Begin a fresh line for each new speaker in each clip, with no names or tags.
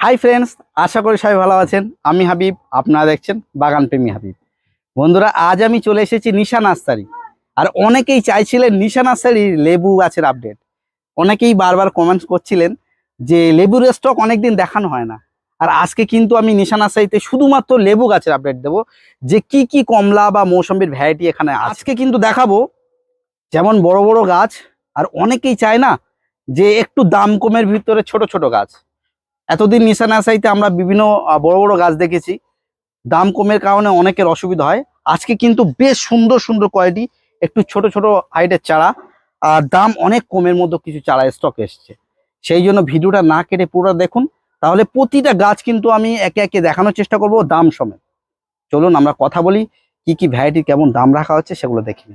Hi friends আশা করি সবাই ভালো আছেন। আমি হাবিব, আপনারা দেখছেন বাগান প্রেমী হাবিব। বন্ধুরা, আজ আমি চলে এসেছি নিশা নার্সারি। আর অনেকেই চাইছিলেন নিশা নার্সারির লেবু গাছের আপডেট অনেকেই বারবার কমেন্টস করছিলেন যে লেবুর স্টক অনেকদিন দেখানো হয় না। আর আজকে কিন্তু আমি নিশা নার্সারিতে শুধুমাত্র লেবু গাছের আপডেট দেবো। যে কি কি কমলা বা মৌসম্বির ভ্যারাইটি এখানে আজকে কিন্তু দেখাবো যেমন বড় বড় গাছ। আর অনেকেই চায় না যে একটু দাম কমের ভিতরে ছোট ছোট গাছ। এতদিন নিশা নার্সারিতে আমরা বিভিন্ন বড় বড় গাছ দেখেছি। দাম কমের কারণে অনেকের অসুবিধা হয়। আজকে কিন্তু বেশ সুন্দর সুন্দর কোয়ালিটি একটু ছোট ছোট হাইটের চারা। আর দাম অনেক কমের মধ্যে কিছু চারা স্টক এসছে। সেই জন্য ভিডিওটা না কেটে পুরো দেখুন। তাহলে প্রতিটা গাছ কিন্তু আমি একে একে দেখানোর চেষ্টা করব দাম সমেত। চলুন আমরা কথা বলি কি কি ভ্যারাইটির কেমন দাম রাখা হচ্ছে সেগুলো দেখি।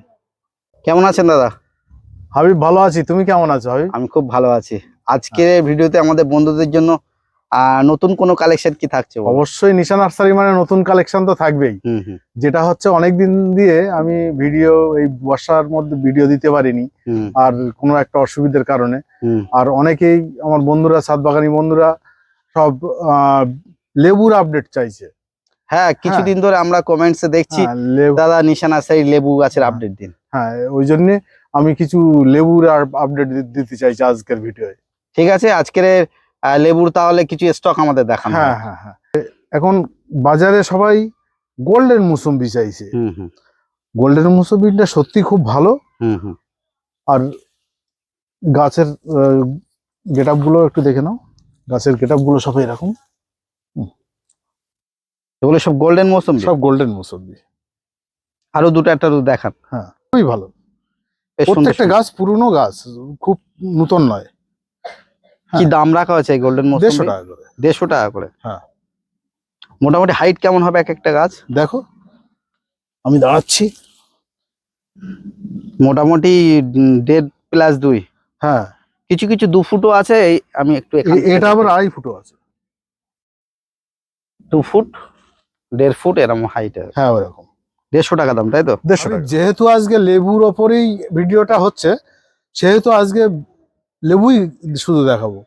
কেমন আছেন দাদা?
হাবিব ভালো আছি। তুমি কেমন আছো হাবিব?
আমি খুব ভালো আছি। আজকের ভিডিওতে আমাদের বন্ধুদের জন্য আহ, নতুন কোনো কালেকশন কি থাকছে
অবশ্যই নিশা নার্সারি মানে নতুন কালেকশন তো থাকবেই। যেটা হচ্ছে অনেক দিন দিয়ে আমি ভিডিও এই বর্ষার মধ্যে ভিডিও দিতে পারিনি। আর কোনো একটা অসুবিধার কারণে। আর অনেকেই আমার বন্ধুরা সাত বাগানি বন্ধুরা সব লেবুর আপডেট চাইছে।
হ্যাঁ কিছুদিন ধরে আমরা কমেন্টসে দেখছি
হ্যাঁ,
দাদা নিশানা সেই লেবু গাছের
হ্যাঁ।
আপডেট দিন।
হ্যাঁ ওই জন্য আমি কিছু লেবুর আপডেট দিতে চাইছি আজকের ভিডিওয়ে
ঠিক আছে আজকের লেবুর তাহলে কিছু স্টক আমাদের দেখানো
হ্যাঁ। হ্যাঁ। হ্যাঁ এখন বাজারে সবাই গোল্ডেন মুসম্বি চাইছে।
হুম হুম।
গোল্ডেন মুসম্বিটা সত্যি খুব ভালো।
হুম হুম।
আর গাছের গেটগুলো একটু দেখে নাও। গাছের গেটগুলো সব এরকম।
এগুলো সব গোল্ডেন মৌসুম
সব গোল্ডেন মুসম্বি।
আরও দুটো একটা দেখান।
খুবই ভালো। প্রত্যেকটা গাছ পুরনো গাছ খুব নতুন নয়।
কি দাম রাখা হয়েছে এই গোল্ডেন মৌসুম?
দেড়শো টাকা করে।
দেড়শো টাকা করে?
হ্যাঁ।
মোটামুটি হাইট কেমন হবে এক একটা গাছ?
দেখো আমি দাঁড়াচ্ছি।
মোটামুটি দেড় প্লাস দুই।
হ্যাঁ।
কিছু কিছু দু ফুটও আছে এই আমি একটু
এটা আবার আড়াই ফুটো আছে।
দু ফুট দেড় ফুট এরকম হাইট
হ্যাঁ ওরকম।
দেড়শো টাকা দাম তাই তো?
দেড়শো টাকা। যেহেতু আজকে লেবুর ওপরেই ভিডিওটা হচ্ছে সেহেতু আজকে লেবুই শুধু দেখাবো।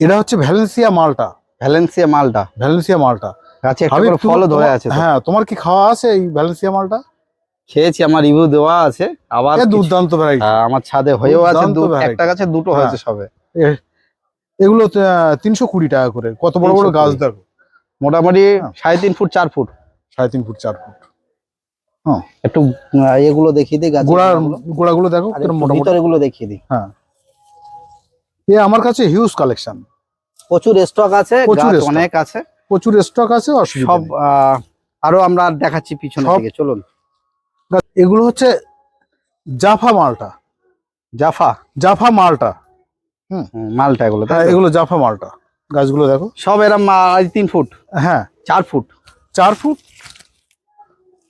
এটা হচ্ছে ভ্যালেন্সিয়া মালটা।
ভ্যালেন্সিয়া মালটা।
ভ্যালেন্সিয়া মালটা।
গাছে একটা করে ফলও ধরে আছে
হ্যাঁ তোমার কি খাওয়া আছে এই ভ্যালেন্সিয়া মালটা?
খেয়েছি আমার রিভিউ দেওয়া আছে। আবার
দুর্দান্ত ভ্যারাইটি
হ্যাঁ, আমার ছাদে হয়েও আছে। একটা গাছে দুটো
হ্যাঁ।
হয়েছে সবে।
এগুলো তিনশো কুড়ি টাকা করে। কত বড় বড় গাছ দেখো।
মোটামুটি
হ্যাঁ।
সাড়ে তিন ফুট চার ফুট।
সাড়ে তিন ফুট চার ফুট।
একটু এগুলো দেখিয়ে দিই
গোড়াগুলো দেখো কিরম মোটা মোটা
ভিতরে গুলো দেখিয়ে দিই।
এ আমার কাছে হিউজ কালেকশন
প্রচুর স্টক আছে
প্রচুর
অনেক আছে।
প্রচুর স্টক আছে অসুবিধা
সব। আরও আমরা দেখাচ্ছি পিছনে থেকে চলুন।
এগুলো হচ্ছে জাফা মালটা।
জাফা
জাফা মালটা।
হুম, মালটা এগুলো
হ্যাঁ এগুলো জাফা মালটা। গাছগুলো দেখো।
সব এরম তিন ফুট।
হ্যাঁ।
চার ফুট।
চার ফুট?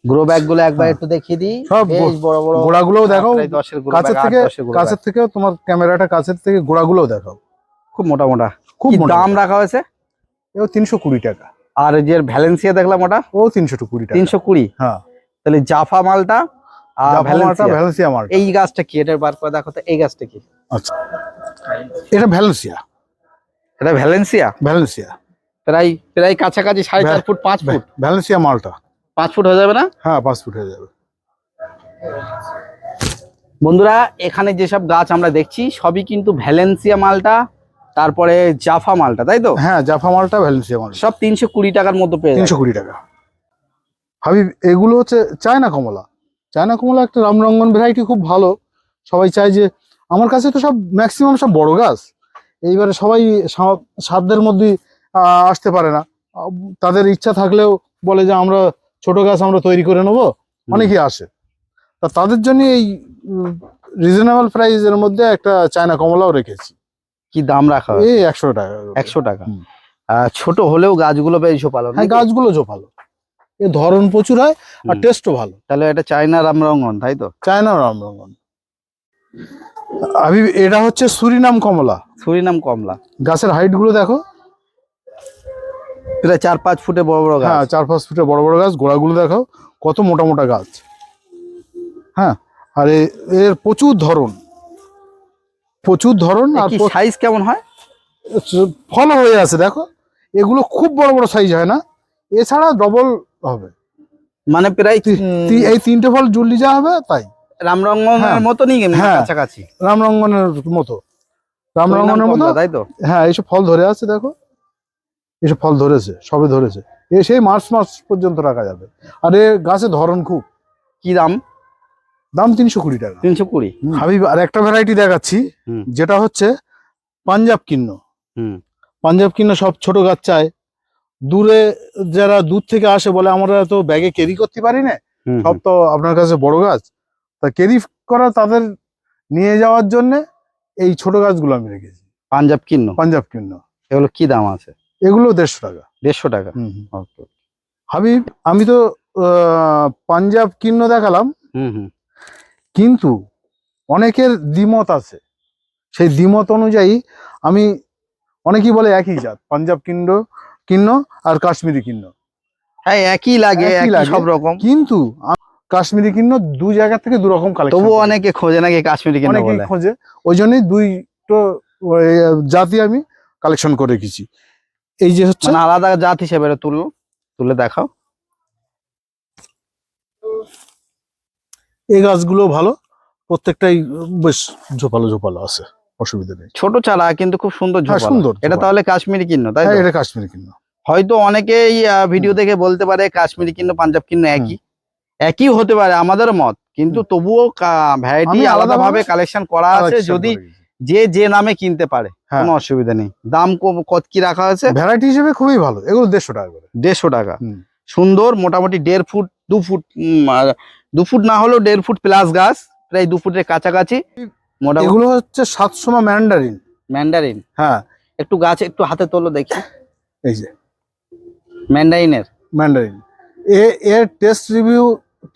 গ্রো ব্যাগগুলো একবার। একটু দেখিয়ে দিই।
সব
বড় বড়
গোড়াগুলোও দেখো কাছের থেকে কাছের থেকে তোমার ক্যামেরাটা কাছের থেকে গোড়াগুলোও দেখাও।
খুব মোটা মোটা।
খুব
দাম রাখা হয়েছে?
এও তিনশো কুড়ি টাকা।
আর যে ভ্যালেন্সিয়া দেখলাম ওটা?
ও তিনশো কুড়ি টাকা।
তিনশো কুড়ি?
হ্যাঁ।
তাহলে জাফা মালটা আর ভ্যালেন্সিয়া
ভ্যালেন্সিয়া মালটা।
এই গাছটা কি? এটা বার করে দেখো তো এই গাছটা কি?
আচ্ছা। এটা ভ্যালেন্সিয়া
এটা ভ্যালেন্সিয়া
ভ্যালেন্সিয়া
প্রায় প্রায় কাছাকাছি সাড়ে চার ফুট পাঁচ ফুট।
ভ্যালেন্সিয়া মালটা।
পাঁচ ফুট হয়ে যাবে না?
হ্যাঁ পাঁচ ফুট হয়ে যাবে।
বন্ধুরা এখানে যেসব গাছ আমরা দেখছি সবই কিন্তু ভ্যালেন্সিয়া মালটা তারপরে জাফা মালটা তাই তো?
হ্যাঁ জাফা মালটা ভ্যালেন্সিয়া মালটা।
সব তিনশো কুড়ি টাকার মধ্যে পেয়ে
তিনশো কুড়ি টাকা। হাবিব এগুলো হচ্ছে চায়না কমলা। চায়না কমলা একটা রামরঙ্গন ভ্যারাইটি খুব ভালো। সবাই চায় যে আমার কাছে তো সব ম্যাক্সিমাম সব বড় গাছ। এইবারে সবাই সাধ্যের মধ্যে আহ, আসতে পারে না। তাদের ইচ্ছা থাকলেও বলে যে আমরা ছোট গাছ আমরা তৈরি করে নেব অনেকেই আসে। তা তাদের জন্য এই রিজনেবল প্রাইসের মধ্যে একটা চায়না কমলাও রেখেছি।
কি দাম রাখা
এই একশো টাকা।
একশো টাকা। ছোট হলেও গাছগুলো বেশ ভালো
হ্যাঁ গাছগুলো ভালো। এ ধরন প্রচুর হয় আর টেস্টও ভালো।
তাহলে এটা চায়না রামরঙ্গন তাই তো?
চায়না রামরঙ্গন। আমি এটা হচ্ছে সুরিনাম কমলা।
সুরিনাম কমলা।
গাছের হাইটগুলো দেখো।
প্রায় চার পাঁচ ফুটে বড় বড় গাছ।
হ্যাঁ চার পাঁচ ফুটে বড় বড় গাছ। গোড়াগুলো দেখো কত মোটা মোটা গাছ। হ্যাঁ আর এর প্রচুর ধরন। প্রচুর ধরন আর
সাইজ কেমন হয়?
ফল হয়ে আছে দেখো। এগুলো খুব বড় বড় সাইজ হয় না। এছাড়া ডবল হবে।
মানে প্রায়
এই তিনটে ফল জুল্লি যা হবে তাই।
রামরঙ্গনের
হ্যাঁ।
মতনই
হ্যাঁ।
কাছাকাছি?
রামরঙ্গনের মতো। রামরঙ্গনের মতো।
তাই তো?
হ্যাঁ এইসব ফল ধরে আছে দেখো। এসব ফল ধরেছে সবে ধরেছে। এ সেই মার্চ মাস পর্যন্ত রাখা যাবে। আর এ গাছে ধরন খুব।
কি দাম?
দাম তিনশো কুড়ি টাকা।
তিনশো কুড়ি।
হাবিব আর একটা ভ্যারাইটি দেখাচ্ছি। যেটা হচ্ছে পাঞ্জাব কিন্ন।
হুম।
পাঞ্জাব কিন্ন সব ছোট গাছ চায়। দূরে যারা দূর থেকে আসে বলে আমরা তো ব্যাগে ক্যারি করতে পারি না। সব তো আপনার কাছে বড় গাছ। তা ক্যারি করা তাদের নিয়ে যাওয়ার জন্য এই ছোট গাছগুলো আমি রেখেছি।
পাঞ্জাব কিন্ন?
পাঞ্জাব কিন্ন।
এগুলো কি দাম আছে?
এগুলো দেড়শো টাকা।
দেড়শো টাকা।
হুম হুম। হাবিব আমি তো পাঞ্জাব কিন্ন দেখালাম। কিন্তু অনেকের দ্বিমত আছে। সেই দ্বিমত অনুযায়ী আমি অনেকেই বলে একই জাত পাঞ্জাব কিন্ন কিন্ন আর কাশ্মীরি কিন্ন।
হ্যাঁ একই লাগে। সব রকম।
কিন্তু কাশ্মীরি কিন্ন দু জায়গা থেকে দু রকম কালেকশন
তবুও অনেকে খোঁজে নাকি কাশ্মীরি কিন্ন
অনেকেই
বলে।
খোঁজে। ওই জন্যই দুইটো জাতি আমি কালেকশন করে রেখেছি। এই যে হচ্ছে?
মানে আলাদা জাত হিসেবে এটা তুলো তুলে দেখাও।
এই গাছগুলো ভালো। প্রত্যেকটাই বেশ ঝোপালো ঝোপালো আছে। অসুবিধা নেই।
ছোট চারা কিন্তু খুব সুন্দর
হ্যাঁ,
ঝোপালো।
সুন্দর
এটা তাহলে কাশ্মীরি কিন্ন তাই
হ্যাঁ এটা কাশ্মীরি কিন্ন।
হয়তো অনেকেই ভিডিও দেখে বলতে পারে কাশ্মীরি কিন্ন পাঞ্জাব কিন্ন একই। একই হতে পারে আমাদের মত। কিন্তু তবুও ভ্যারাইটি
আলাদাভাবে
কালেকশন করা আছে। যদি। যে যে নামে কিনতে পারে
হ্যাঁ।
কোনো অসুবিধা নেই। দাম কত কি রাখা হয়েছে?
ভ্যারাইটি হিসেবে খুবই ভালো এগুলো দেড়শো টাকা করে।
দেড়শো টাকা। সুন্দর মোটামুটি দেড় ফুট দু ফুট দু ফুট না হলেও দেড় ফুট প্লাস গাছ প্রায় দু ফুটের কাছাকাছি। মোটামুটি
এগুলো হচ্ছে সাতশোমা ম্যান্ডারিন
ম্যান্ডারিন
হ্যাঁ।
একটু গাছ একটু হাতে তোলো দেখি।
এই যে।
ম্যান্ডারিনের
ম্যান্ডারিন এ এর টেস্ট রিভিউ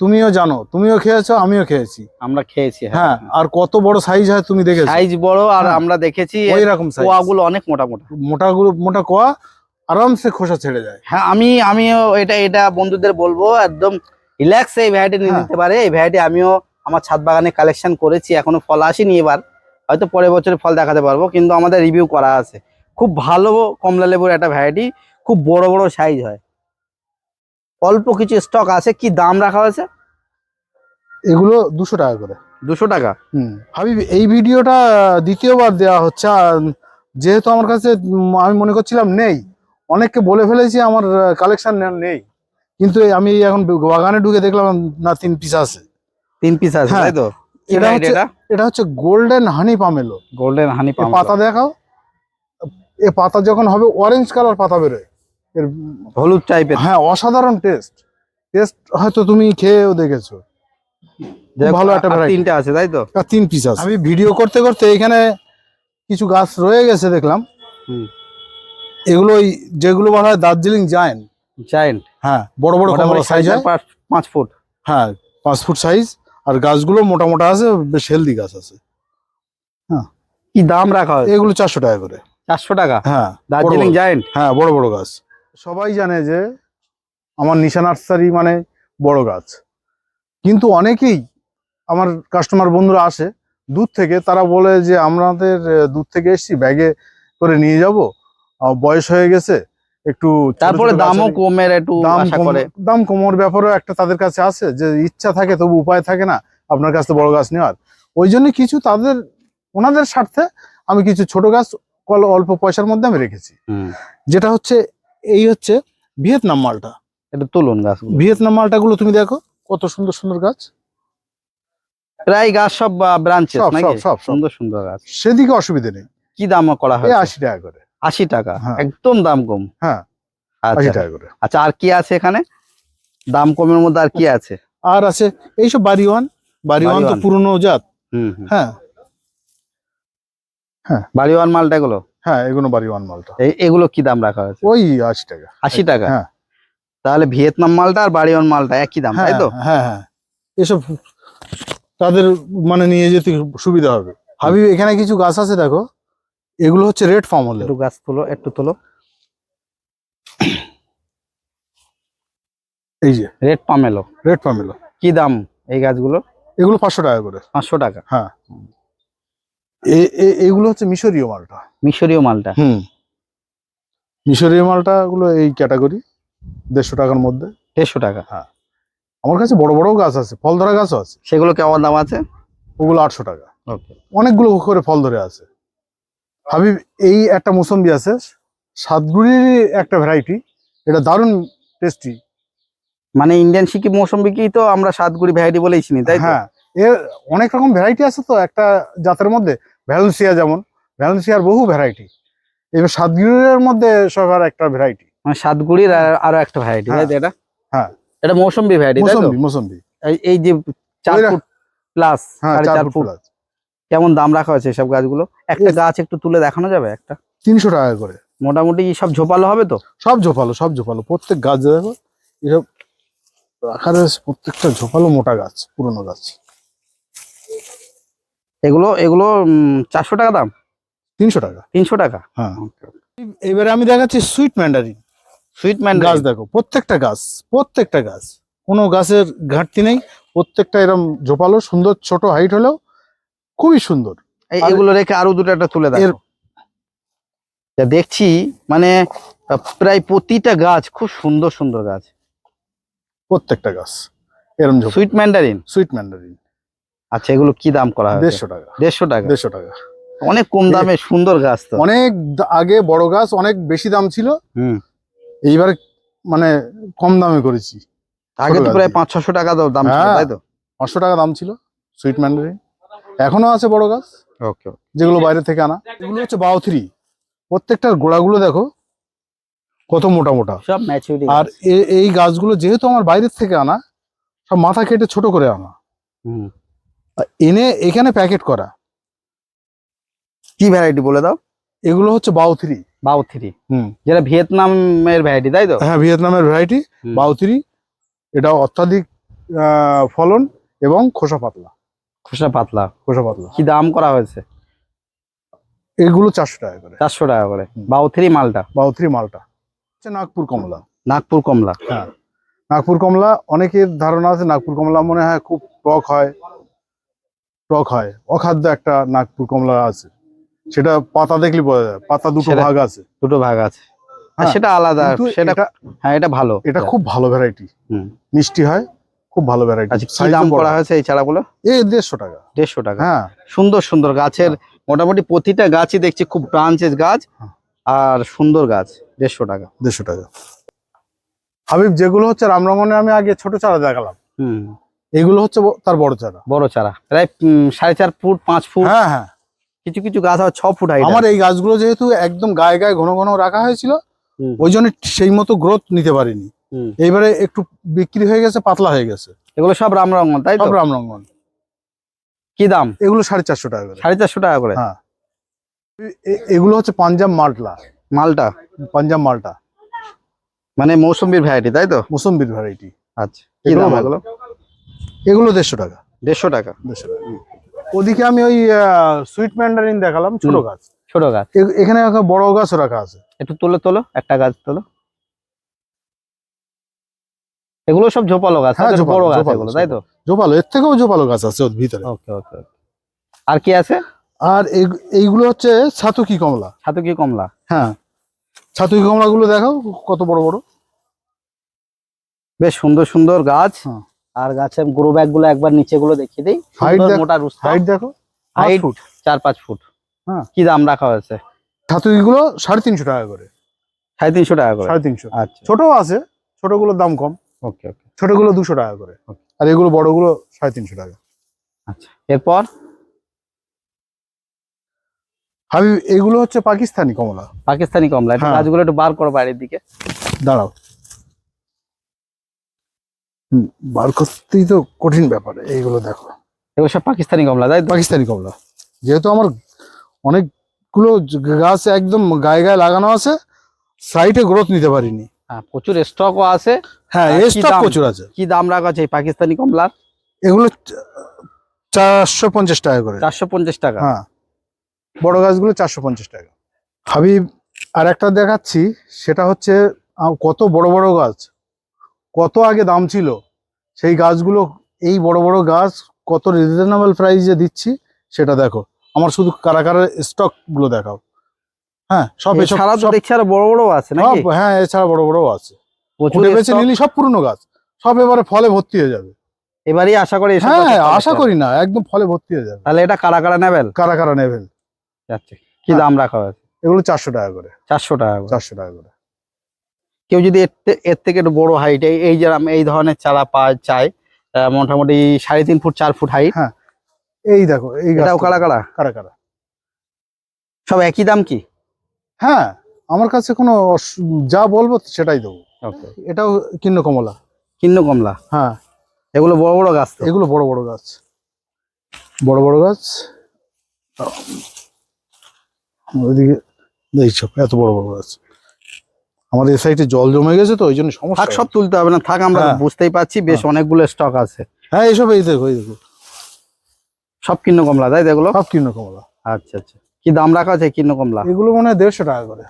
তুমিও জানো তুমিও খেয়েছো আমিও খেয়েছি।
আমরা খেয়েছি
হ্যাঁ। আর কত বড় সাইজ হয় তুমি দেখেছ?
সাইজ বড় আর
হ্যাঁ।
আমরা দেখেছি
ওই রকম
কোয়াগুলো অনেক মোটা মোটা।
মোটা গুলো মোটা কোয়া আরামসে খোসা ছেড়ে যায়।
হ্যাঁ আমি আমিও এটা এটা বন্ধুদের বলব একদম রিল্যাক্স এই ভ্যারাইটি নিয়ে
হ্যাঁ।
নিতে পারে। এই ভ্যারাইটি আমিও আমার ছাদ বাগানে কালেকশন করেছি এখনও ফল আসেনি এবার। হয়তো পরের বছরে ফল দেখাতে পারব কিন্তু আমাদের রিভিউ করা আছে। খুব ভালো কমলা লেবুর একটা ভ্যারাইটি খুব বড় বড় সাইজ হয়। অল্প কিছু স্টক আছে কি দাম রাখা হয়েছে?
এগুলো দুশো টাকা করে।
দুশো টাকা?
হুম। হাবিব এই ভিডিওটা দ্বিতীয়বার দেওয়া হচ্ছে যেহেতু আমার কাছে আমি মনে করছিলাম নেই অনেককে বলে ফেলেছি আমার কালেকশন নেই। কিন্তু আমি এখন বাগানে ঢুকে দেখলাম না তিন পিস আছে।
তিন পিস আছে
হ্যাঁ,
তাই তো?
এটা হচ্ছে-
এটা?
হচ্ছে গোল্ডেন হানি পামেলো
গোল্ডেন হানি
পাতা দেখাও। এ পাতা যখন হবে অরেঞ্জ কালার পাতা বেরোয়। এর
হলুদ টাইপের
হ্যাঁ অসাধারণ টেস্ট টেস্ট হয়তো তুমি খেয়েও দেখেছ। ভালো একটা।
তিনটা আছে তাই তো?
আর তিন পিস আছে। আমি ভিডিও করতে করতে এখানে কিছু গাছ রয়ে গেছে দেখলাম।
হুম।
এগুলো ওই যেগুলো বলা হয় দার্জিলিং জায়েন্ট
জায়েন্ট
হ্যাঁ বড় বড় কমলা সাইজ হয়।
পাঁচ ফুট।
হ্যাঁ পাঁচ ফুট সাইজ আর গাছগুলো মোটা মোটা আছে বেশ হেলদি গাছ আছে। হ্যাঁ।
কি দাম রাখা হয়েছে
এগুলো চারশো টাকা করে।
চারশো টাকা?
হ্যাঁ
দার্জিলিং। জায়েন্ট
হ্যাঁ বড় বড় গাছ। সবাই জানে যে আমার নিশা নার্সারি মানে বড় গাছ। কিন্তু অনেকেই আমার কাস্টমার বন্ধুরা আসে দূর থেকে তারা বলে যে আমাদের দূর থেকে এসছি ব্যাগে করে নিয়ে যাব। বয়স হয়ে গেছে একটু
তারপরে দামও কমের একটু
দাম কমর ব্যাপারেও একটা তাদের কাছে আছে যে ইচ্ছা থাকে তবু উপায় থাকে না আপনার কাছে বড় গাছ নেওয়ার। ওই জন্য কিছু তাদের ওনাদের স্বার্থে আমি কিছু ছোট গাছ অল্প পয়সার মধ্যে আমি রেখেছি। যেটা হচ্ছে এই হচ্ছে ভিয়েতনাম মালটা।
এটা তুলুন গাছ
ভিয়েতনাম মালটাগুলো তুমি দেখো কত সুন্দর সুন্দর গাছ।
প্রায় গাছ সব ব্রাঞ্চেস
সব,
নাকি?
সব।
সুন্দর সুন্দর গাছ।
সেদিকে অসুবিধে নেই।
কি দাম করা হয়
আশি টাকা করে।
আশি টাকা?
হ্যাঁ।
একদম দাম কম।
হ্যাঁ আশি
আচ্ছা
টাকা করে।
আচ্ছা আর কি আছে এখানে? দাম কমের মধ্যে আর কি আছে?
আর আছে এইসব বাড়িওয়ান। বাড়িওয়ান তো। পুরনো জাত।
হুম হুম।
হ্যাঁ।
বাড়িওয়ান মালটা এগুলো?
হ্যাঁ এগুলো বাড়িওয়ান মালটা।
এই এগুলো কি দাম রাখা হয়েছে?
ওই আশি টাকা।
আশি টাকা?
হ্যাঁ।
তাহলে ভিয়েতনাম মালটা আর বাড়িওয়ান মালটা একই দাম তাই
হ্যাঁ
তো?
হ্যাঁ হ্যাঁ। এসব তাদের মানে নিয়ে যেতে সুবিধা হবে। হাবিব এখানে কিছু গাছ আছে দেখো? এগুলো হচ্ছে রেড ফার্ম হলে।
একটু গাছ তুলো একটু তুলো।
এই যে।
রেড পামেলো
রেড পামেলো
কি দাম এই গাছগুলো?
এগুলো পাঁচশো টাকা করে।
পাঁচশো টাকা।
হ্যাঁ। এগুলো হচ্ছে মিশরীয় মালটা।
মিশরীয় মালটা।
হুম। মিশরীয় মালটা গুলো এই ক্যাটাগরি দেড়শো টাকার মধ্যে।
দেড়শো টাকা। হ্যাঁ।
আমার কাছে বড় বড় গাছ আছে ফল ধরা গাছও আছে।
সেগুলো কেমন দাম আছে?
ওগুলো আটশো টাকা।
ওকে।
অনেকগুলো করে ফল ধরে আছে। হাবিব এই একটা মৌসম্বি আছে সাতগুড়ির একটা ভ্যারাইটি। এটা দারুণ টেস্টি
মানে ইন্ডিয়ান সিকিম মৌসুম্বিকেই তো আমরা সাতগুড়ি ভ্যারাইটি বলেই চিনি তাই
হ্যাঁ। এর অনেক রকম ভ্যারাইটি আছে তো একটা জাতের মধ্যে ভ্যালেন্সিয়া যেমন ভ্যালেন্সিয়ার বহু ভ্যারাইটি এবার সাতগুড়ির মধ্যে সবার একটা ভ্যারাইটি
মানে সাতগুড়ির আর- আরও একটা ভ্যারাইটি তাই এটা?
হ্যাঁ।
এটা মৌসুম্বি ভ্যারাইটি
মৌসম্বি মৌসম্বি।
এই- যে চার ফুট প্লাস
হ্যাঁ চার ফুট
কেমন দাম রাখা হয়েছে এসব গাছগুলো? একটা গাছ একটু তুলে দেখানো যাবে একটা?
তিনশো টাকা করে।
মোটামুটি সব ঝোপালো হবে তো?
সব ঝোপালো সব ঝোপালো। প্রত্যেক গাছ দেখো এসব রাখা রয়েছে প্রত্যেকটা ঝোপালো মোটা গাছ পুরনো গাছ।
এগুলো এগুলো চারশো টাকা দাম?
তিনশো টাকা।
তিনশো টাকা?
হ্যাঁ। এবারে আমি দেখাচ্ছি সুইট ম্যান্ডারিন
সুইট ম্যান
গাছ দেখো প্রত্যেকটা গাছ প্রত্যেকটা গাছ। কোনো গাছের ঘাটতি নেই প্রত্যেকটা এরকম ঝোপালো সুন্দর ছোট হাইট হলেও খুবই সুন্দর।
এগুলো রেখে আরও দুটো একটা তুলে দেয় দেখছি মানে প্রায় প্রতিটা গাছ খুব সুন্দর সুন্দর গাছ।
প্রত্যেকটা গাছ এরম ঝোপ
সুইট ম্যান্ডারিন
সুইট ম্যান্ডারিন
আচ্ছা এগুলো কি দাম করা হয়েছে?
দেড়শো টাকা।
দেড়শো টাকা?
দেড়শো টাকা।
অনেক কম দামে সুন্দর গাছ তো।
অনেক দা- আগে বড় গাছ অনেক বেশি দাম ছিল।
হুম।
এইবার মানে কম দামে করেছি।
আগে তো প্রায় পাঁচ ছশো টাকা দাম ছিল
হ্যাঁ।
তাই তো?
পাঁচশো টাকা দাম ছিল সুইট ম্যান্ডারিন এখনও আছে বড় গাছ
ওকে
যেগুলো বাইরে থেকে আনা। এগুলো হচ্ছে বাও থ্রি প্রত্যেকটার গোড়াগুলো দেখো কত মোটা মোটা।
সব ম্যাচুরিটি
আর এই গাছগুলো যেহেতু আমার বাইরের থেকে আনা সব মাথা কেটে ছোট করে আনা। আর এনে এখানে প্যাকেট করা।
কি ভ্যারাইটি বলে দাও?
এগুলো হচ্ছে বাও থ্রি।
বাউ থ্রি।
হুম।
যেটা ভিয়েতনামের ভ্যারাইটি তাই তো?
হ্যাঁ ভিয়েতনামের ভ্যারাইটি। বাও এটা অত্যাধিক ফলন এবং খোসা পাতলা।
খোসা পাতলা।
খোসা পাতলা।
কি দাম করা হয়েছে?
এগুলো চারশো টাকা করে।
চারশো টাকা করে।
হুম।
বাউ থ্রি মালটা?
বাও থ্রি মালটা। হচ্ছে নাগপুর কমলা।
নাগপুর কমলা।
হ্যাঁ। নাগপুর কমলা অনেকের ধারণা আছে নাগপুর কমলা মনে হয় খুব টক হয়। টক হয়। অখাদ্য একটা নাগপুর কমলা আছে। সেটা পাতা দেখলে বোঝা যায়। পাতা দুটো ভাগ আছে।
দুটো ভাগ আছে।
হ্যাঁ,
সেটা আলাদা। সেটা হ্যাঁ এটা ভালো।
এটা খুব ভালো ভ্যারাইটি
হুম।
মিষ্টি হয় খুব ভালো ভ্যারাইটি
আচ্ছা কি দাম করা হয়েছে এই চারাগুলো?
এ দেড়শো টাকা।
দেড়শো টাকা।
হ্যাঁ।
সুন্দর সুন্দর গাছের মোটামুটি প্রতিটা গাছই দেখছি খুব ব্রাঞ্চেস গাছ
হ্যাঁ।
আর সুন্দর গাছ দেড়শো টাকা।
দেড়শো টাকা। হাবিব যেগুলো হচ্ছে রামরমনে আমি আগে ছোট চারা দেখালাম।
হুম।
এগুলো হচ্ছে তার বড় চারা।
বড় চারা। প্রায় সাড়ে চার ফুট পাঁচ ফুট
হ্যাঁ হ্যাঁ।
কিছু কিছু গাছ হয় ছ ফুট হাইট
আমার এই গাছগুলো যেহেতু একদম গায়ে গায়ে ঘন ঘন রাখা হয়েছিল। ওই জন্য সেই মতো গ্রোথ নিতে পারিনি। এইবারে একটু বিক্রি হয়ে গেছে পাতলা হয়ে গেছে।
এগুলো সব রাম রামরঙ্গন তাই তো?
সব রামরঙ্গন।
কি দাম?
এগুলো সাড়ে চারশো টাকা করে।
সাড়ে চারশো টাকা করে?
হ্যাঁ। এগুলো হচ্ছে পাঞ্জাব মালটা।
মালটা?
পাঞ্জাব মালটা।
মানে মৌসুম্বির ভ্যারাইটি তাই তো?
মুসম্বির ভ্যারাইটি
আচ্ছা কি দাম এগুলো?
এগুলো দেড়শো টাকা।
দেড়শো টাকা।
দেড়শো টাকা ওদিকে আমি ওই সুইট ম্যান্ডারিন দেখালাম ছোট গাছ।
ছোট গাছ।
এখানে বড় গাছও রাখা আছে।
একটু তোলো তোলো একটা গাছ তোলো। এগুলো সব ঝোপালো গাছ
হ্যাঁ? ঝোপালো,
বড় গাছ এগুলো তাই তো?
জোপালো এর থেকেও জোপালো গাছ আছে ওর ভিতরে।
ওকে ওকে আর কি আছে?
আর এই- এইগুলো হচ্ছে ছাতুকি কমলা।
ছাতু কি কমলা।
হ্যাঁ। ছাতুকি কমলা গুলো দেখাও কত বড় বড়।
বেশ সুন্দর সুন্দর গাছ।
হ্যাঁ।
আর গাছের গ্রো ব্যাগগুলো একবার নিচে গুলো দেখিয়ে দিই। মোটা রুস্ত
হাইট দেখো? ফুট।
চার পাঁচ ফুট।
হ্যাঁ।
কি দাম রাখা হয়েছে?
ছাতুকি গুলো সাড়ে তিনশো টাকা করে।
সাড়ে তিনশো টাকা করে?
সাড়ে তিনশো।
আচ্ছা।
ছোট আছে ছোটগুলোর দাম কম।
ওকে ওকে।
ছোটগুলো দুশো টাকা করে। আর এগুলো বড়গুলো সাড়ে তিনশো টাকা।
আচ্ছা। এরপর?
হাবিব এগুলো হচ্ছে পাকিস্তানি কমলা।
পাকিস্তানি কমলা।
হ্যাঁ।
গাছগুলো একটু বার করো বাইরের দিকে।
দাঁড়াও। বার করতেই তো কঠিন ব্যাপার এইগুলো দেখো।
এগুলো সব পাকিস্তানি কমলা তাই
পাকিস্তানি কমলা। যেহেতু আমার অনেকগুলো গাছ একদম গায়ে গায়ে লাগানো আছে সাইডে গ্রোথ নিতে পারিনি।
হ্যাঁ প্রচুর স্টকও আছে।
হ্যাঁ স্টক প্রচুর আছে।
কি দাম রাখা আছে এই পাকিস্তানি কমলার?
এগুলো চারশো পঞ্চাশ টাকা করে।
চারশো পঞ্চাশ টাকা।
হ্যাঁ বড় গাছগুলো চারশো পঞ্চাশ টাকা। হাবিব আর একটা দেখাচ্ছি সেটা হচ্ছে কত বড় বড় গাছ। কত আগে দাম ছিল সেই গাছগুলো এই বড় বড় গাছ কত রিজনেবল প্রাইসে দিচ্ছি সেটা দেখো। আমার শুধু কারা কারা স্টকগুলো দেখাও। হ্যাঁ সব এসব
ছাড়া তো দেখছি আরও বড় বড় আছে নাকি?
হ্যাঁ এছাড়া বড় বড় আছে। ফুটে বেছে নিলি সব পুরনো গাছ। সব এবারে ফলে ভর্তি হয়ে যাবে।
এবারই আশা করি
হ্যাঁ। আশা করি না একদম ফলে ভর্তি হয়ে যাবে।
তাহলে এটা কারা কারা নেবেন?
কারা কারা নেবেন?
যাচ্ছে। কি দাম রাখা হয়েছে?
এগুলো চারশো টাকা করে।
চারশো টাকা
চারশো টাকা করে।
কেউ যদি এর থেকে একটু বড় হাইট এই যেরকম এই ধরনের চারা পাওয়া চায় মোটামুটি সাড়ে তিন ফুট চার ফুট হাইট হ্যাঁ
এই দেখো এই
এটাও কারা কারা
কারা কারা
সব একই দাম কি?
হ্যাঁ আমার কাছে কোনো যা বলব সেটাই দেবো। এটাও কিন্ন কমলা।
কিন্ন কমলা?
হ্যাঁ।
এগুলো বড় বড় গাছ
এগুলো বড় বড় গাছ। বড় বড় গাছ। ওইদিকে এত বড় বড় গাছ। আমাদের এই সাইডে জল জমে গেছে তো ওই জন্য সমস্যা
থাক সব তুলতে হবে না থাক আমরা
হ্যাঁ।
বুঝতেই পারছি বেশ অনেকগুলো স্টক আছে।
হ্যাঁ এইসব এই দেখো এই দেখো।
সব কিন্ন কমলা তাই দেখল
সব কিন্ন কমলা।
আচ্ছা আচ্ছা। কি দাম রাখা আছে কিন্ন কমলা?
এগুলো মনে হয় দেড়শো টাকা করে।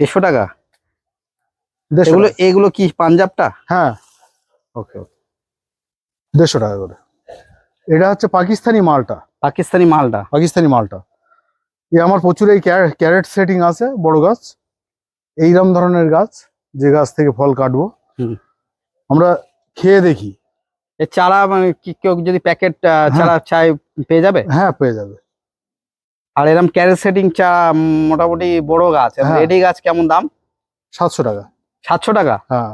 দেড়শো টাকা? এগুলো এগুলো কি পাঞ্জাবটা?
হ্যাঁ।
ওকে ওকে।
দেড়শো টাকা করে। এটা হচ্ছে পাকিস্তানি মালটা।
পাকিস্তানি মালটা?
পাকিস্তানি মালটা। এ আমার প্রচুর এই ক্যারেট সেটিং আছে বড় গাছ। এইরকম ধরনের গাছ যে গাছ থেকে ফল কাটবো। আমরা খেয়ে দেখি।
এর চারা মানে কি কেউ যদি প্যাকেট চারা চায় পেয়ে যাবে?
হ্যাঁ পেয়ে যাবে।
আর এরকম ক্যারেট সেটিং চা মোটামুটি বড় গাছ
হ্যাঁ।
রেডি গাছ কেমন দাম?
সাতশো টাকা।
সাতশো টাকা?
হ্যাঁ।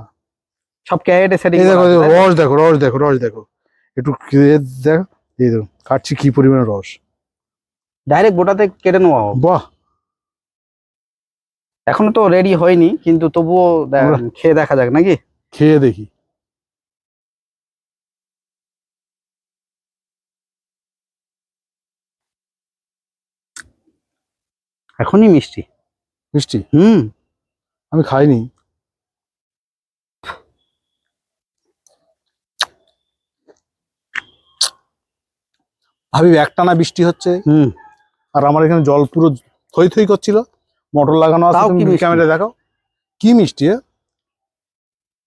সব ক্যারেটে সেটিং
দেখো রস দেখো রস দেখো রস দেখো। একটু দেখো এই দেখো কাটছি কি পরিমাণে রস।
ডাইরেক্ট গোটাতে কেটে নেওয়া
বাহ!
এখনও তো রেডি হয়নি কিন্তু তবুও খেয়ে দেখা যাক নাকি?
খেয়ে দেখি।
এখনই মিষ্টি।
মিষ্টি?
হুম।
আমি খাইনি। ভাবি একটানা বৃষ্টি হচ্ছে
হুম।
আর আমার এখানে জল পুরো থই থই করছিল। মোটর লাগানো আছে তুমি
কি মিষ্টি?
ক্যামেরা দেখাও। কি মিষ্টি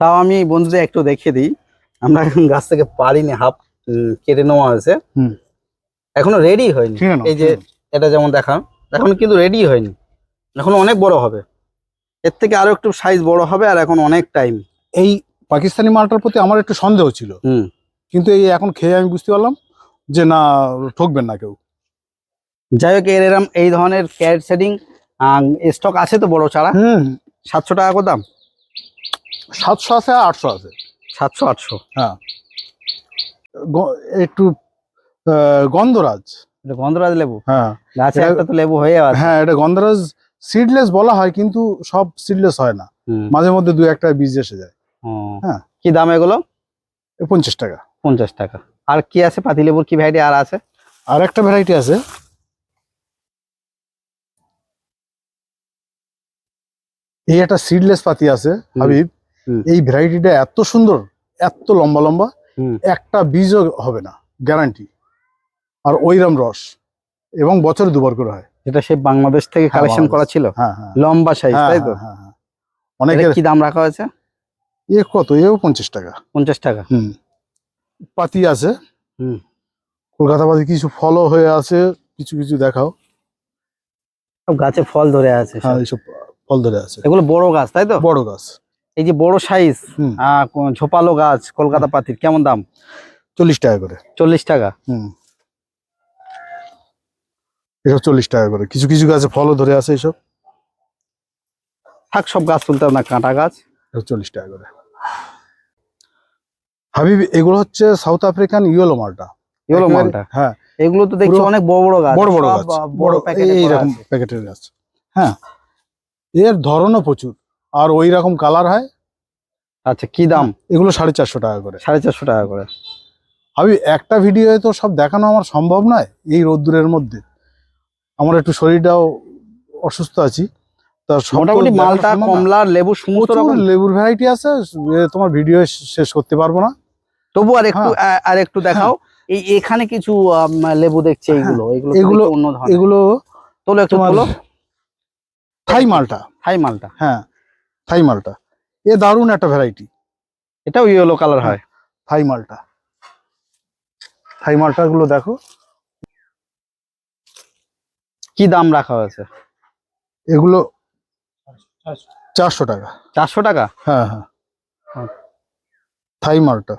তাও আমি বন্ধুদের একটু দেখিয়ে দিই। আমরা এখন গাছ থেকে পারিনি হাফ কেটে নেওয়া হয়েছে।
হুম।
এখনও রেডি হয়নি। এই যে এটা যেমন দেখান এখন কিন্তু রেডি হয়নি। এখন অনেক বড় হবে। এর থেকে আরও একটু সাইজ বড় হবে আর এখন অনেক টাইম
এই পাকিস্তানি মালটার প্রতি আমার একটু সন্দেহ ছিল।
হুম।
কিন্তু এই এখন খেয়ে আমি বুঝতে পারলাম যে না ঠকবেন না কেউ।
যাই হোক এর এরম এই ধরনের ক্যারেট সেটিং স্টক আছে তো বড় চারা?
হুম।
সাতশো টাকা করে দাম?
সাতশো আছে আর আটশো আছে।
সাতশো আটশো?
হ্যাঁ। একটু গন্ধরাজ।
এটা গন্ধরাজ লেবু?
হ্যাঁ।
গাছে একটা তো লেবু হয়ে আছে।
হ্যাঁ এটা গন্ধরাজ সিডলেস বলা হয় কিন্তু সব সিডলেস হয় না। মাঝে মধ্যে দু একটা বীজ এসে যায়। হ্যাঁ।
কি দাম এগুলো?
পঞ্চাশ টাকা।
পঞ্চাশ টাকা। আর কি আছে পাতিলেবুর কি ভ্যারাইটি আর আছে?
আর একটা ভ্যারাইটি আছে। এই একটা সিডলেস পাতি আছে। হাবিব। এই ভ্যারাইটিটা এত সুন্দর এত লম্বা লম্বা। একটা বীজও হবে না গ্যারান্টি আর ওইরম রস এবং বছরে দুবার করে হয়।
যেটা সে বাংলাদেশ থেকে
হ্যাঁ,
কালেকশন করা ছিল?
হ্যাঁ হ্যাঁ।
লম্বা সাইজ
হ্যাঁ,
তাই তো?
হ্যাঁ, হ্যাঁ, হ্যাঁ। অনেকের
কি দাম রাখা হয়েছে?
এ কত? এও পঞ্চাশ টাকা।
পঞ্চাশ টাকা।
হুম। পাতি আছে।
হুম।
কলকাতা পাতি কিছু ফলও হয়ে আছে কিছু কিছু দেখাও।
সব গাছে ফল ধরে আছে।
হ্যাঁ এইসব ফল ধরে আছে।
এগুলো বড় গাছ তাই তো?
বড় গাছ।
এই যে বড় সাইজ ঝোপালো গাছ কলকাতা পাতির কেমন দাম?
চল্লিশ টাকা করে।
চল্লিশ টাকা?
হুম। এসব চল্লিশ টাকা করে। কিছু কিছু গাছে ফলও ধরে আছে এইসব
থাক সব গাছ তুলতে না কাঁটা গাছ।
এসব চল্লিশ টাকা করে। হাবিব এগুলো হচ্ছে সাউথ আফ্রিকান ইয়েলো মালটা একেবারে-
মালটা
হ্যাঁ।
এগুলো তো দেখছি অনেক বড় বড় গাছ।
বড় বড় গাছ।
বড় প্যাকেটে
প্যাকেটের গাছ। হ্যাঁ। এর ধরনও প্রচুর। আর ওই রকম কালার হয়।
আচ্ছা কি দাম?
এগুলো সাড়ে চারশো টাকা করে।
সাড়ে চারশো টাকা করে।
আমি একটা ভিডিওয়ে তো সব দেখানো আমার সম্ভব নয় এই রোদ্দুরের মধ্যে। আমার একটু শরীরটাও অসুস্থ আছি। তা
মোটামুটি মালটা। কমলা লেবু সমস্ত রকম।
লেবুর ভ্যারাইটি আছে তোমার ভিডিও শেষ করতে পারব না।
তবু আর একটু
হ্যাঁ।
আর একটু দেখাও। এই এখানে কিছু লেবু দেখছি এইগুলো এগুলো
এগুলো-
অন্য ধরনের।
এগুলো
তোলো একটু তোলো।
থাই মালটা।
হাই মালটা।
হ্যাঁ থাই মালটা। এ দারুণ একটা ভ্যারাইটি
এটাও ইয়েলো কালার হয়।
থাই মালটা। থাই মালটা গুলো দেখো।
কি দাম রাখা হয়েছে?
এগুলো চারশো। টাকা।
চারশো টাকা?
হ্যাঁ হ্যাঁ। থাই মালটা।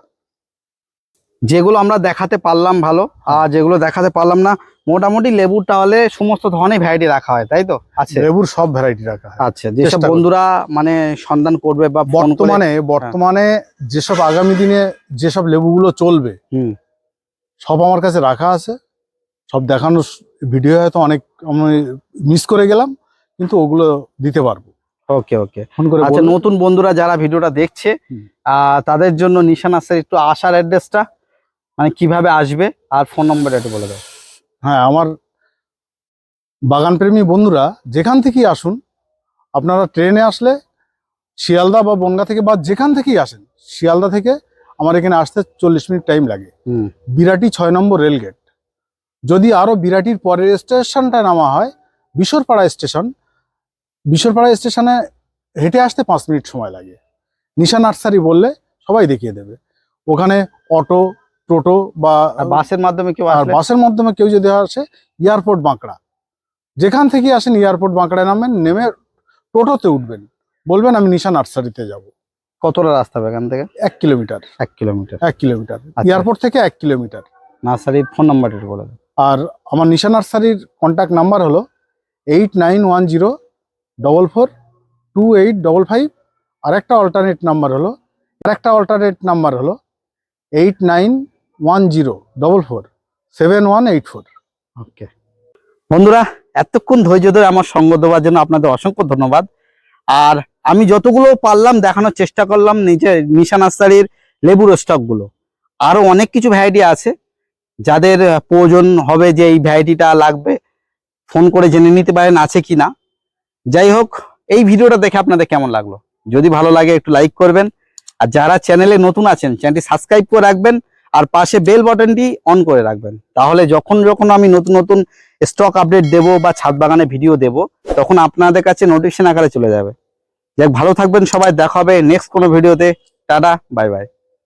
যেগুলো আমরা দেখাতে পারলাম ভালো আর যেগুলো দেখাতে পারলাম না মোটামুটি লেবুর তাহলে সমস্ত ধরনের ভ্যারাইটি রাখা হয় তাই তো? আছে।
লেবুর সব ভ্যারাইটি রাখা হয়।
আচ্ছা যেসব বন্ধুরা মানে সন্ধান করবে বা
বর্তমানে বর্তমানে যেসব আগামী দিনে যেসব লেবুগুলো চলবে
হুম।
সব আমার কাছে রাখা আছে। সব দেখানোর ভিডিও হয়তো অনেক আমি মিস করে গেলাম কিন্তু ওগুলো দিতে পারব।
ওকে ওকে
ফোন করে
আচ্ছা নতুন বন্ধুরা যারা ভিডিওটা দেখছে। তাদের জন্য নিশান আসছে একটু আসার অ্যাড্রেসটা মানে কীভাবে আসবে? আর ফোন নম্বরটা একটু বলে দাও।
হ্যাঁ আমার বাগানপ্রেমী বন্ধুরা যেখান থেকেই আসুন আপনারা ট্রেনে আসলে শিয়ালদা বা বনগা থেকে বা যেখান থেকেই আসেন শিয়ালদা থেকে আমার এখানে আসতে চল্লিশ মিনিট টাইম লাগে।
হুম।
বিরাটি ছয় নম্বর রেলগেট যদি আরও বিরাটির পরের স্টেশনটা নামা হয় বিশরপাড়া স্টেশন বিশরপাড়া স্টেশনে হেঁটে আসতে পাঁচ মিনিট সময় লাগে। নিশা নার্সারি বললে সবাই দেখিয়ে দেবে। ওখানে অটো টোটো বা
বাসের মাধ্যমে কেউ
আর বাসের মাধ্যমে কেউ যদি আসে এয়ারপোর্ট বাঁকড়া। যেখান থেকে আসেন এয়ারপোর্ট বাঁকড়ায় নামেন নেমে টোটোতে উঠবেন। বলবেন আমি নিশা নার্সারিতে যাব।
কতটা রাস্তা হবে এখান থেকে?
এক কিলোমিটার।
এক কিলোমিটার।
এক কিলোমিটার।
আচ্ছা।
এয়ারপোর্ট থেকে এক কিলোমিটার।
নার্সারির ফোন নাম্বারটা একটু বলে
আর আমার নিশা নার্সারির কন্ট্যাক্ট নাম্বার হলো eight nine one zero double four two eight double five আর একটা অল্টারনেট নাম্বার হলো আর একটা অল্টারনেট নাম্বার হলো eight nine one zero double four seven one eight four
okay বন্ধুরা, এতক্ষণ ধৈর্য ধরে আমার সঙ্গ দেওয়ার জন্য আপনাদের অসংখ্য ধন্যবাদ। আর আমি যতগুলো পারলাম দেখানোর চেষ্টা করলাম নিজের নিশা নার্সারির লেবুর স্টকগুলো আরও অনেক কিছু ভ্যারাইটি আছে। যাদের প্রয়োজন হবে যে এই ভ্যারাইটিটা লাগবে, ফোন করে জেনে নিতে পারেন আছে কি না যাই হোক, এই ভিডিওটা দেখে আপনাদের কেমন লাগল? যদি ভালো লাগে একটু লাইক করবেন। আর যারা চ্যানেলে নতুন আছেন চ্যানেলটি সাবস্ক্রাইব করে রাখবেন। আর পাশে বেল বটনটি অন করে রাখবেন। তাহলে যখন যখন আমি নতুন নতুন স্টক আপডেট দেব বা ছাদ বাগানে ভিডিও দেব, তখন আপনাদের কাছে নোটিফিকেশন আকারে চলে যাবে। যাক, ভালো থাকবেন সবাই, দেখা হবে নেক্সট কোনো ভিডিওতে টাটা বাই বাই